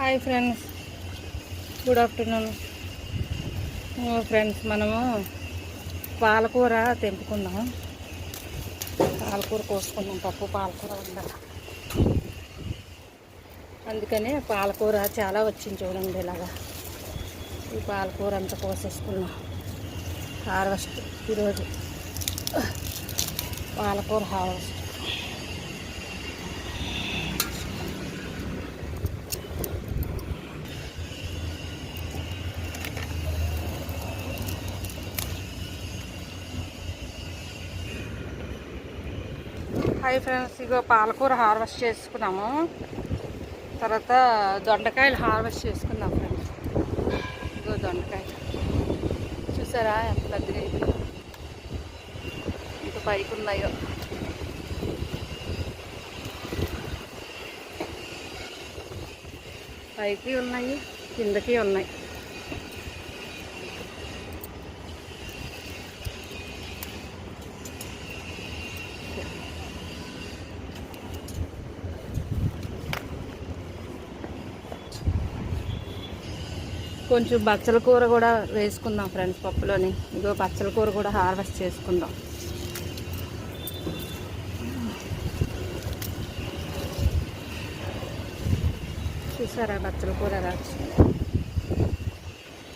Hi friends. Good afternoon. Friends మనము పాలకూర తెంపుకుందాం. పాలకూర కోసుకుందాం పప్పు పాలకూర ఉండాలి అందుకనే పాలకూర చాలా వచ్చింది చూడండి ఇలాగా. ఈ పాలకూర అంతా కోసేసుకున్నాం. హార్వెస్ట్ ఈరోజు. పాలకూర హార్వెస్ట్. హాయ్ ఫ్రెండ్స్ ఇగో పాలకూర హార్వెస్ట్ చేసుకున్నాము. తర్వాత దొండకాయలు హార్వెస్ట్ చేసుకున్నాం ఫ్రెండ్స్. ఇగో దొండకాయలు. చూసారా ఎంత పెద్దగా ఇది ఇంత పైకి ఉన్నాయో. పైకి ఉన్నాయి కిందకి ఉన్నాయి. కొంచెం బచ్చల కూర కూడా వేసుకుందాం ఫ్రెండ్స్ పప్పులోని. ఇగో బచ్చల కూర కూడా హార్వెస్ట్ చేసుకుందాం. చూసారా బచ్చల కూర ఎలా